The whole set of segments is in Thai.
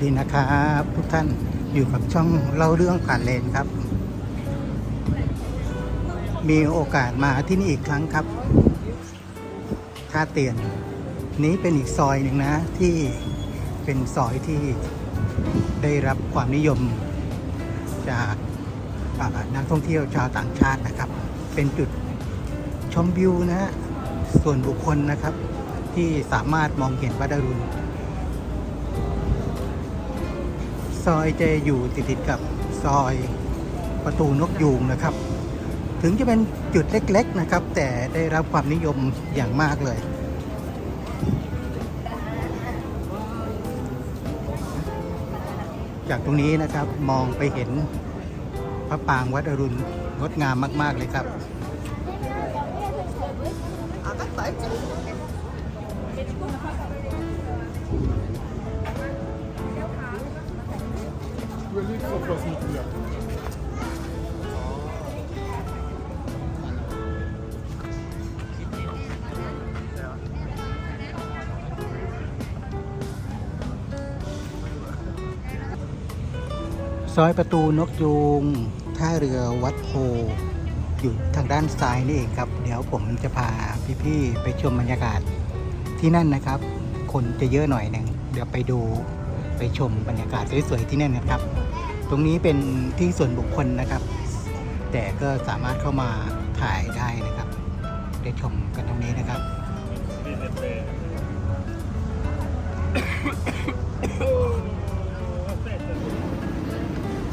สวัสดีนะครับทุกท่านอยู่กับช่องเล่าเรื่องผ่านเลนครับ มีโอกาสมาที่นี่อีกครั้งครับท่าเตียน นี้เป็นอีกซอยหนึ่งนะ ที่เป็นซอยที่ได้รับความนิยมจากนักท่องเที่ยวชาวต่างชาตินะครับ เป็นจุดชมวิวนะฮะส่วนบุคคลนะครับ ที่สามารถมองเห็นวัดอรุณ ซอยจะอยู่ติดติดๆกับซอยประตูนกยูงนะครับ ถึงจะเป็นจุดเล็กๆนะครับ แต่ได้รับความนิยมอย่างมากเลย จากตรงนี้นะครับมองไปเห็นพระปางวัดอรุณงดงามมากๆเลยครับ อยประตูนกยูงท่าเรือวัดโพ อยู่ทางด้านซ้ายนี่เองครับ เดี๋ยวผมจะพาพี่ๆไปชมบรรยากาศที่นั่นนะครับ คนจะเยอะหน่อยหนึ่งเดี๋ยวไปดูไปชมบรรยากาศสวยๆที่นั่นนะครับ ตรงนี้เป็นที่ส่วนบุคคลนะครับ แต่ก็สามารถเข้ามาถ่ายได้นะครับ ได้ชมกันตรงนี้นะครับ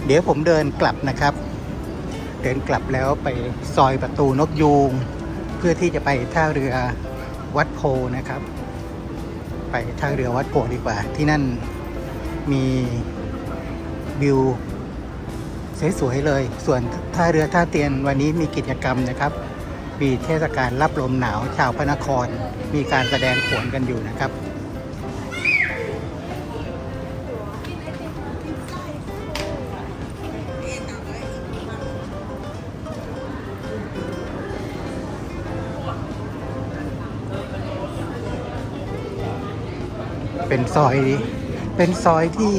เดี๋ยวผมเดินกลับนะครับ เดินกลับแล้วไปซอยประตูนกยูง เพื่อที่จะไปท่าเรือวัดโพนะครับ ไปท่าเรือวัดโพดีกว่า ที่นั่นมีวิวสวยๆเลย ส่วนท่าเรือท่าเตียนวันนี้มีกิจกรรมนะครับ มีเทศกาลรับลมหนาวชาวพระนคร มีการแสดงโขนกันอยู่นะครับ เป็นซอย เป็นซอยที่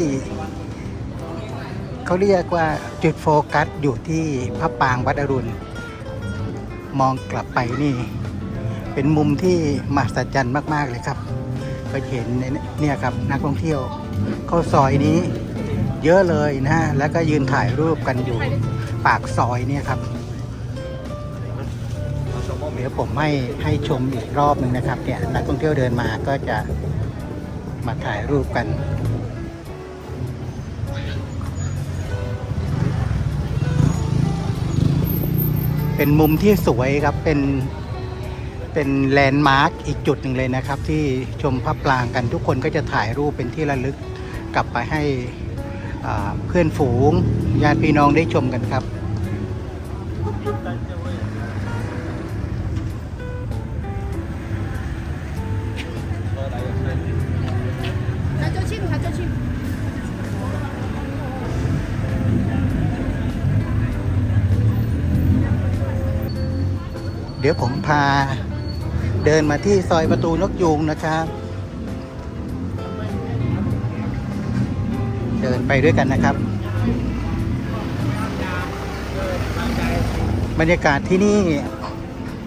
เขาเรียกว่าจุดโฟกัสอยู่ที่พระปางวัดอรุณ มองกลับไปนี่ เป็นมุมที่มหัศจรรย์มาก ๆ เลยครับก็เห็นเนี่ยครับนักท่องเที่ยวเข้าซอยนี้เยอะเลยนะฮะแล้วก็ยืนถ่ายรูปกันอยู่ปากซอยเนี่ยครับเดี๋ยวผมให้ให้ชมอีกรอบหนึ่งนะครับเนี่ยนักท่องเที่ยวเดินมาก็จะ มาถ่ายรูปกัน เป็นมุมที่สวยครับ เป็นเป็นแลนด์มาร์กอีกจุดหนึ่งเลยนะครับ ที่ชมพระปรางกันทุกคนก็จะถ่ายรูปเป็นที่ระลึกกลับไปให้เพื่อนฝูงญาติพี่น้องได้ชมกันครับ ดี๋ยวผมพา เดินมาที่ซอยประตูนกยูงนะครับ เดินไปด้วยกันนะครับ บรรยากาศที่นี่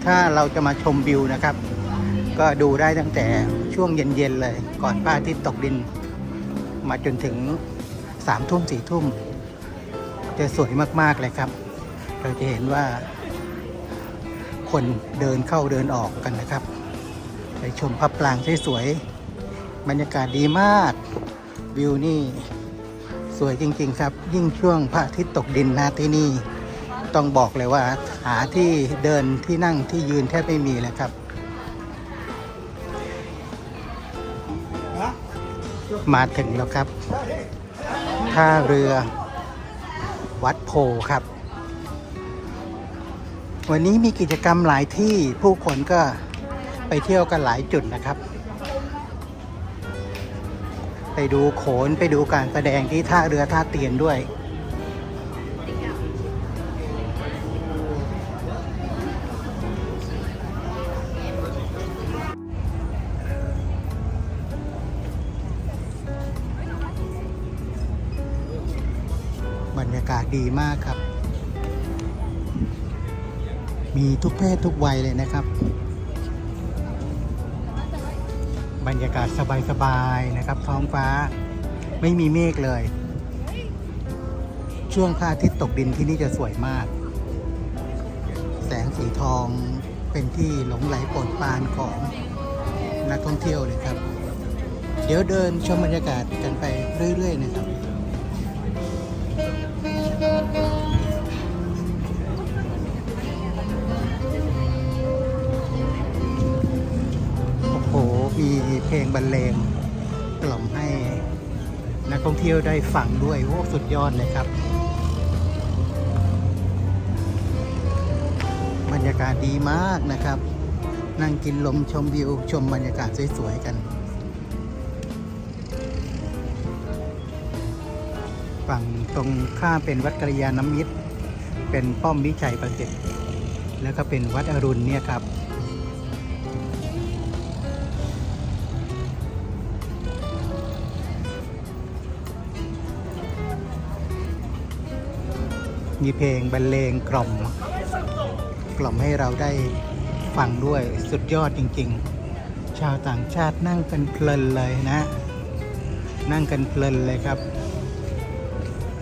ถ้าเราจะมาชมวิวนะครับ ก็ดูได้ตั้งแต่ช่วงเย็น ๆ เลย ก่อนพระอาทิตย์ตกดิน มาจนถึงสามทุ่มสี่ทุ่ม จะสวยมาก ๆ เลยครับ เราจะเห็นว่า คนเดินเข้าเดินออกกันนะครับ ไปชมพระปรางสวยๆบรรยากาศดีมาก วิวนี่สวยจริงๆครับ ยิ่งช่วงพระอาทิตย์ตกดินนะที่นี่ ต้องบอกเลยว่า หาที่เดินที่นั่งที่ยืนแทบไม่มีเลยครับ มาถึงแล้วครับท่าเรือวัดโพครับ วันนี้มีกิจกรรมหลายที่ผู้คนก็ไปเที่ยวกันหลายจุดนะครับ ไปดูโขนไปดูการแสดงที่ท่าเรือท่าเตียนด้วย บรรยากาศดีมากครับ มีทุกเพศทุกวัยเลยนะครับ บรรยากาศสบายๆนะครับ ท้องฟ้าไม่มีเมฆเลย ช่วงพระอาทิตย์ตกดินที่นี่จะสวยมาก แสงสีทองเป็นที่หลงไหลโปรดปรานของนักท่องเที่ยวเลยครับ เดี๋ยวเดินชมบรรยากาศกันไปเรื่อย ๆ นะครับ ลงบรรเลงกล่อมให้นักท่องเที่ยวได้ฟังด้วยโอ้สุดยอดเลยครับ บรรยากาศดีมากนะครับ นั่งกินลมชมวิว ชมบรรยากาศสวยๆกัน ฝั่งตรงข้ามเป็นวัดกระยาน้ำมิตร เป็นป้อมวิชัยประสิทธิ์แล้วก็เป็นวัดอรุณเนี่ยครับ มีเพลงบรรเลงกล่อม กล่อมให้เราได้ฟังด้วยสุดยอดจริง ๆ ชาวต่างชาตินั่งกันเพลินเลยนะ นั่งกันเพลินเลยครับ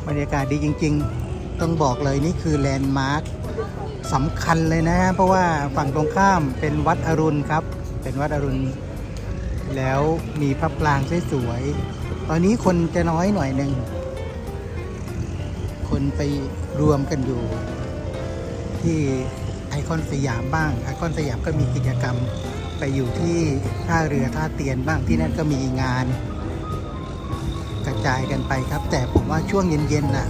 บรรยากาศดีจริง ๆ ต้องบอกเลยนี่คือแลนด์มาร์คสำคัญเลยนะเพราะว่าฝั่งตรงข้ามเป็นวัดอรุณครับ เป็นวัดอรุณ แล้วมีพระปรางสวยๆตอนนี้คนจะน้อยหน่อยหนึ่ง คนไปรวมกันอยู่ ที่ไอคอนสยามบ้าง ไอคอนสยามก็มีกิจกรรมไปอยู่ที่ท่าเรือท่าเตียนบ้างที่นั่นก็มีงาน กระจายกันไปครับ แต่ผมว่าช่วงเย็นๆน่ะ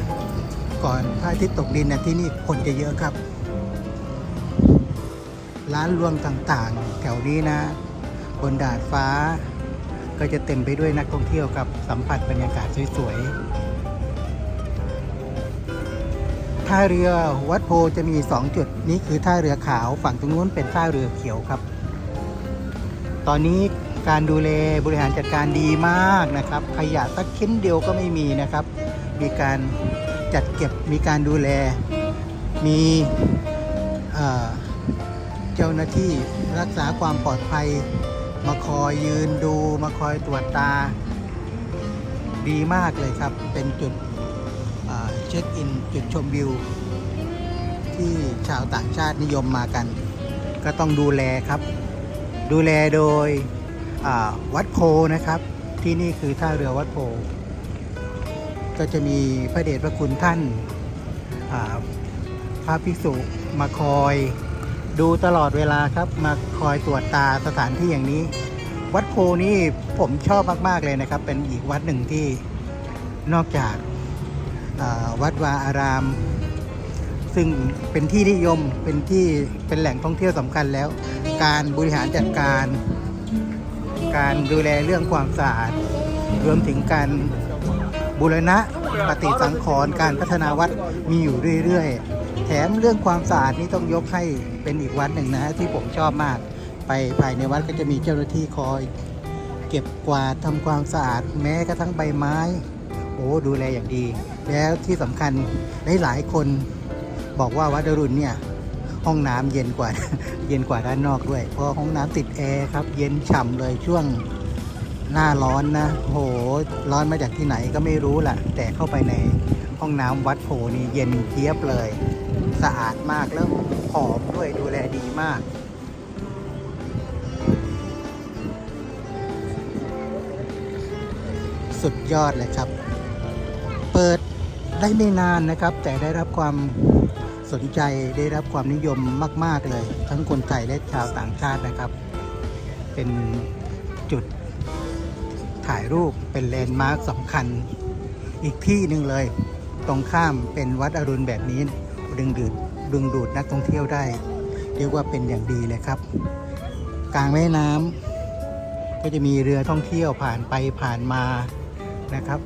ก่อนพระอาทิตย์ตกดินนะที่นี่คนจะเยอะครับ ร้านรวงต่างๆ แถวนี้นะ บนดาดฟ้า ก็จะเต็มไปด้วยนักท่องเที่ยวครับสัมผัสบรรยากาศสวยๆ ท่าเรือวัดโพจะมี 2 จุดนี้คือท่าเรือขาวฝั่งตรงนู้นเป็นท่าเรือเขียวครับ ตอนนี้การดูแลบริหารจัดการดีมากนะครับ ขยะสักชิ้นเดียวก็ไม่มีนะครับ มีการจัดเก็บมีการดูแล มีเจ้าหน้าที่รักษาความปลอดภัย มาคอยยืนดู มาคอยตรวจตา ดีมากเลยครับ เป็นจุด เช็คอินจุดชมวิว ที่ชาวต่างชาตินิยมมากัน ก็ต้องดูแลครับ ดูแลโดยวัดโพนะครับ ที่นี่คือท่าเรือวัดโพ ก็จะมีพระเดชพระคุณท่านาพระภิกษุมาคอยดูตลอดเวลาครับ มาคอยตรวจตาสถานที่อย่างนี้ วัดโพนี่ผมชอบมาก ๆ เลยนะครับ เป็นอีกวัดหนึ่งที่นอกจาก วัดวาอาราม ซึ่งเป็นที่นิยมเป็นที่เป็นแหล่งท่องเที่ยวสำคัญแล้ว การบริหารจัดการ การดูแลเรื่องความสะอาดรวมถึงการบูรณะปฏิสังขรณ์การพัฒนาวัดมีอยู่เรื่อยๆ แถมเรื่องความสะอาดนี่ต้องยกให้เป็นอีกวัดหนึ่งนะฮะที่ผมชอบมาก ไปภายในวัดก็จะมีเจ้าหน้าที่คอย เก็บกวาดทำความสะอาดแม้กระทั่งใบไม้ อ้ดูแลอย่างดี แล้วที่สำคัญหลายๆคนบอกว่าวัดอรุณเนี่ยห้องน้ำเย็นกว่า เย็นกว่าด้านนอกด้วย เพราะห้องน้ำติดแอร์ครับ เย็นฉ่ำเลยช่วงหน้าร้อนนะโหร้อนมาจากที่ไหนก็ไม่รู้แหละแต่เข้าไปในห้องน้ำวัดโพนี่เย็นเจี๊ยบเลย สะอาดมากแล้วหอมด้วยดูแลดีมากสุดยอดเลยครับ ได้ไม่นานนะครับ แต่ได้รับความสนใจได้รับความนิยมมาก ๆ เลย ทั้งคนไทยและชาวต่างชาตินะครับ เป็นจุดถ่ายรูปเป็นแลนด์มาร์คสำคัญอีกที่หนึ่งเลย ตรงข้ามเป็นวัดอรุณแบบนี้ ดึงดูดดึงดูดนักท่องเที่ยวได้ เรียกว่าเป็นอย่างดีเลยครับ กลางแม่น้ำก็จะมีเรือท่องเที่ยวผ่านไปผ่านมานะครับ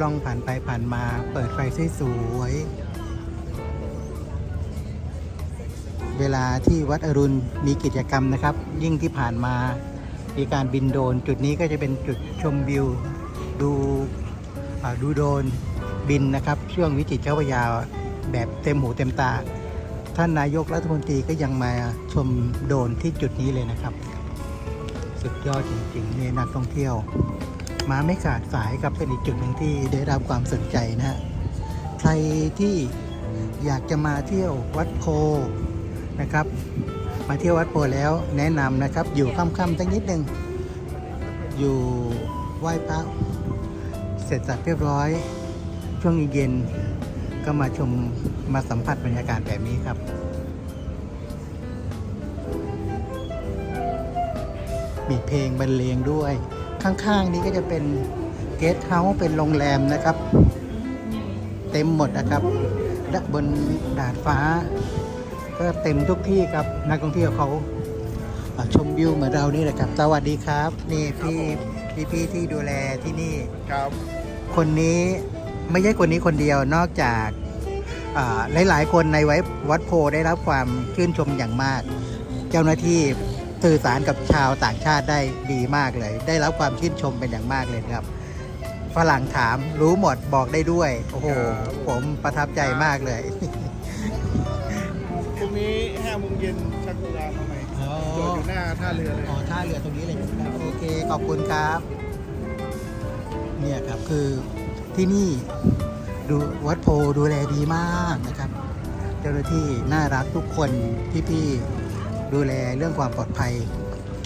ล่องผ่านไปผ่านมาเปิดไฟสวยๆเวลาที่วัดอรุณมีกิจกรรมนะครับ ยิ่งที่ผ่านมามีการบินโดน จุดนี้ก็จะเป็นจุดชมวิว ดูดูโดนบินนะครับ ช่วงวิจิตรเจ้าพยาแบบเต็มหูเต็มตา ท่านนายกรัฐมนตรีก็ยังมาชมโดนที่จุดนี้เลยนะครับ สุดยอดจริงๆนี่นักท่องเที่ยว มาไม่ขาดสายครับเป็นอีกจุดหนึ่งที่ได้รับความสนใจนะฮะใครที่อยากจะมาเที่ยววัดโพนะครับ มาเที่ยววัดโพแล้วแนะนำนะครับ อยู่ค่ำๆสักนิดหนึ่งอยู่ไหว้พระเสร็จสับเรียบร้อย ช่วงเย็นก็มาชมมาสัมผัสบรรยากาศแบบนี้ครับมีเพลงบรรเลงด้วย ข้างๆนี้ก็จะเป็นเกสต์เฮาส์เป็นโรงแรมนะครับ เต็มหมดนะครับและบนดาดฟ้า ก็เต็มทุกที่ครับนักท่องเที่ยวเขาอ่าชมวิวเหมือนเรานี่แหละครับ สวัสดีครับ นี่พี่พี่พี่ที่ดูแลที่นี่ครับ คนนี้ไม่ใช่คนนี้คนเดียวนอกจากอ่าหลาย ๆ คนในไว้วัดโพได้รับความชื่นชมอย่างมาก เจ้าหน้าที่ สื่อสารกับชาวต่างชาติได้ดีมากเลย ได้รับความชื่นชมเป็นอย่างมากเลยครับฝรั่งถามรู้หมดบอกได้ด้วย โอ้โห ผมประทับใจมากเลยพรุ่งนี้ห้าโมงเย็นชักโบราณมาใหม่จอดอยู่หน้าท่าเรือเลยอ๋อท่าเรือตรงนี้เลยครับโอเคขอบคุณครับ เนี่ยครับคือที่นี่ดูวัดโพดูแลดีมากนะครับ เจ้าหน้าที่น่ารักทุกคนพี่ๆ ดูแลเรื่องความปลอดภัย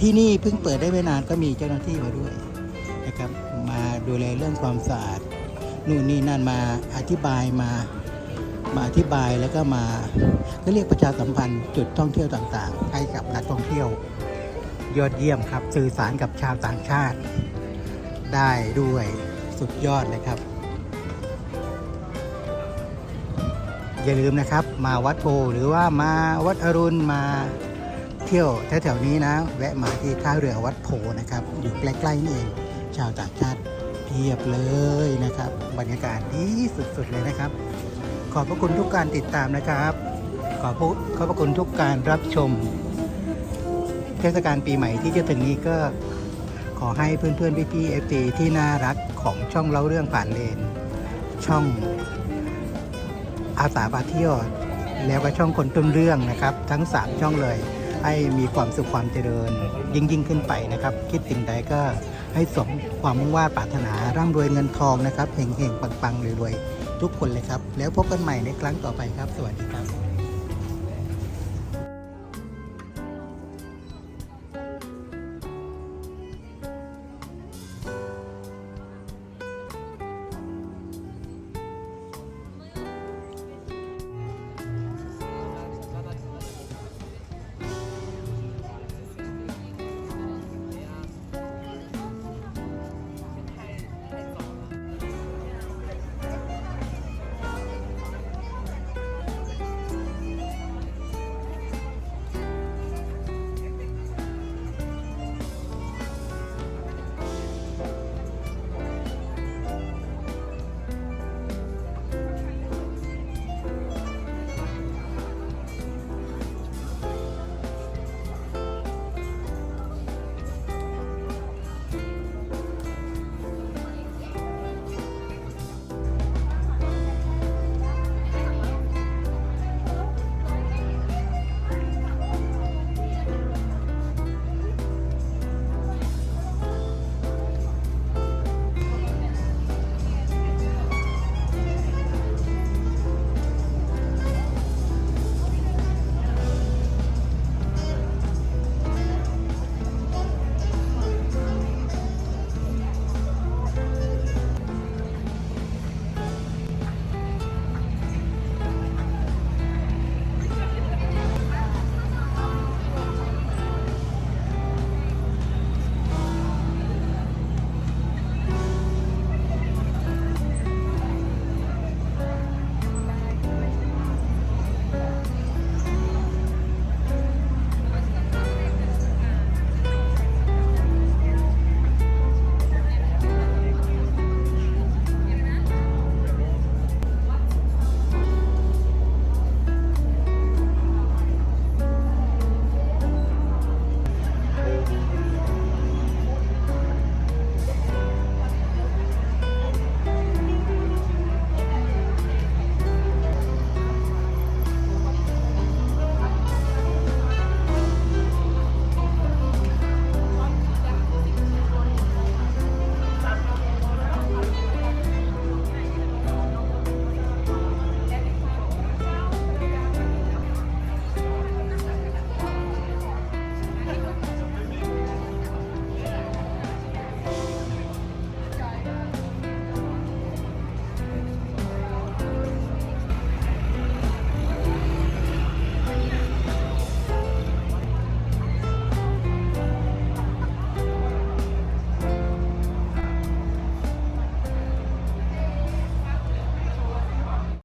ที่นี่เพิ่งเปิดได้ไม่นานก็มีเจ้าหน้าที่มาด้วยนะครับ มาดูแลเรื่องความสะอาดนู่นนี่นั่นมาอธิบายมามาอธิบายแล้วก็มาก็เรียกประชาสัมพันธ์จุดท่องเที่ยวต่างๆ ให้กับนักท่องเที่ยวยอดเยี่ยมครับ สื่อสารกับชาวต่างชาติ ได้ด้วยสุดยอดเลยครับ อย่าลืมนะครับ มาวัดโพหรือว่ามาวัดอรุณมา เที่ยวแถวๆนี้นะ แวะมาที่ท่าเรือวัดโพนะครับ อยู่ใกล้ๆนี่เอง ชาวต่างชาติเพียบเลยนะครับ บรรยากาศดีสุดๆเลยนะครับ ขอบพระคุณทุกการติดตามนะครับ ขอบพระขอบพระคุณทุกการรับชม เทศกาลปีใหม่ที่จะถึงนี้ก็ขอให้เพื่อนๆพี่ๆเอฟซีที่น่ารักของช่องเล่าเรื่องผ่านเลน ช่องอาสาพาเที่ยวแล้วก็ช่องคนต้นเรื่องนะครับ ทั้ง 3 ช่องเลย ให้มีความสุขความเจริญ ยิ่งยิ่งขึ้นไปนะครับ คิดสิ่งใดก็ให้สมความมุ่งว่าปรารถนาร่ำรวยเงินทองนะครับเฮงเฮงปังปังรวยรวยทุกคนเลยครับ แล้วพบกันใหม่ในครั้งต่อไปครับ สวัสดีครับ